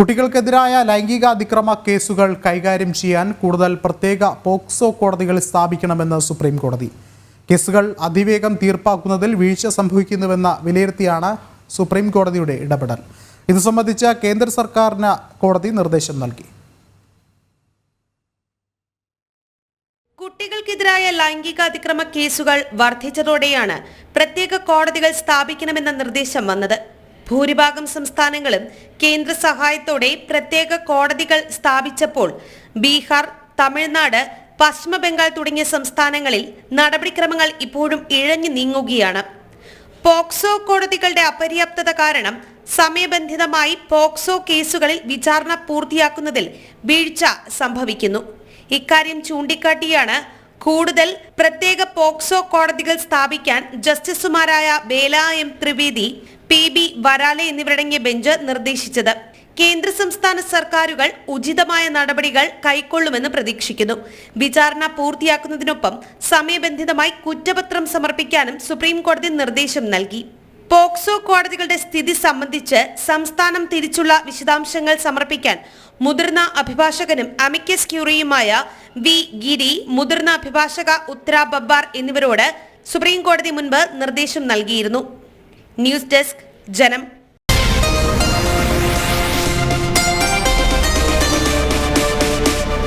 കുട്ടികൾക്കെതിരായ ലൈംഗിക അതിക്രമ കേസുകൾ കൈകാര്യം ചെയ്യാൻ കൂടുതൽ പ്രത്യേക പോക്സോ കോടതികൾ സ്ഥാപിക്കണമെന്ന് സുപ്രീം കോടതി കേസുകൾ അതിവേഗം തീർപ്പാക്കുന്നതിൽ വീഴ്ച സംഭവിക്കുന്നുവെന്ന വിലയിരുത്തിയാണ് സുപ്രീം കോടതിയുടെ ഇടപെടൽ. ഇത് സംബന്ധിച്ച് കേന്ദ്ര സർക്കാരിന് കോടതി നിർദ്ദേശം നൽകി. കുട്ടികൾക്കെതിരായ ലൈംഗിക അതിക്രമ കേസുകൾ വർദ്ധിച്ചതോടെയാണ് പ്രത്യേക കോടതികൾ സ്ഥാപിക്കണമെന്ന നിർദ്ദേശം വന്നത്. ഭൂരിഭാഗം സംസ്ഥാനങ്ങളും കേന്ദ്ര സഹായത്തോടെ പ്രത്യേക കോടതികൾ സ്ഥാപിച്ചപ്പോൾ ബീഹാർ തമിഴ്നാട് പശ്ചിമ ബംഗാൾ തുടങ്ങിയ സംസ്ഥാനങ്ങളിൽ നടപടിക്രമങ്ങൾ ഇപ്പോഴും ഇഴഞ്ഞു നീങ്ങുകയാണ്. പോക്സോ കോടതികളുടെ അപര്യാപ്തത കാരണം സമയബന്ധിതമായി പോക്സോ കേസുകളിൽ വിചാരണ പൂർത്തിയാക്കുന്നതിൽ വീഴ്ച സംഭവിക്കുന്നു. ഇക്കാര്യം ചൂണ്ടിക്കാട്ടിയാണ് കൂടുതൽ പ്രത്യേക പോക്സോ കോടതികൾ സ്ഥാപിക്കാൻ ജസ്റ്റിസുമാരായ Bela M Trivedi P B Varale എന്നിവരടങ്ങിയ ബെഞ്ച് നിർദ്ദേശിച്ചത്. കേന്ദ്ര സംസ്ഥാന സർക്കാരുകൾ ഉചിതമായ നടപടികൾ കൈക്കൊള്ളുമെന്ന് പ്രതീക്ഷിക്കുന്നു. വിചാരണ പൂർത്തിയാക്കുന്നതിനൊപ്പം സമയബന്ധിതമായി കുറ്റപത്രം സമർപ്പിക്കാനും സുപ്രീം കോടതി നിർദ്ദേശം നൽകി. പോക്സോ കോടതികളുടെ സ്ഥിതി സംബന്ധിച്ച് സംസ്ഥാനം തിരിച്ചുള്ള വിശദാംശങ്ങൾ സമർപ്പിക്കാൻ മുതിർന്ന അഭിഭാഷകനും അമിക്കസ് ക്യൂറിയുമായ വി ഗിരി മുതിർന്ന അഭിഭാഷക ഉത്തര ബബ്ബാർ എന്നിവരോട് സുപ്രീം കോടതി മുൻപ് നിർദ്ദേശം നൽകിയിരുന്നു. ന്യൂസ് ഡെസ്ക് ജനം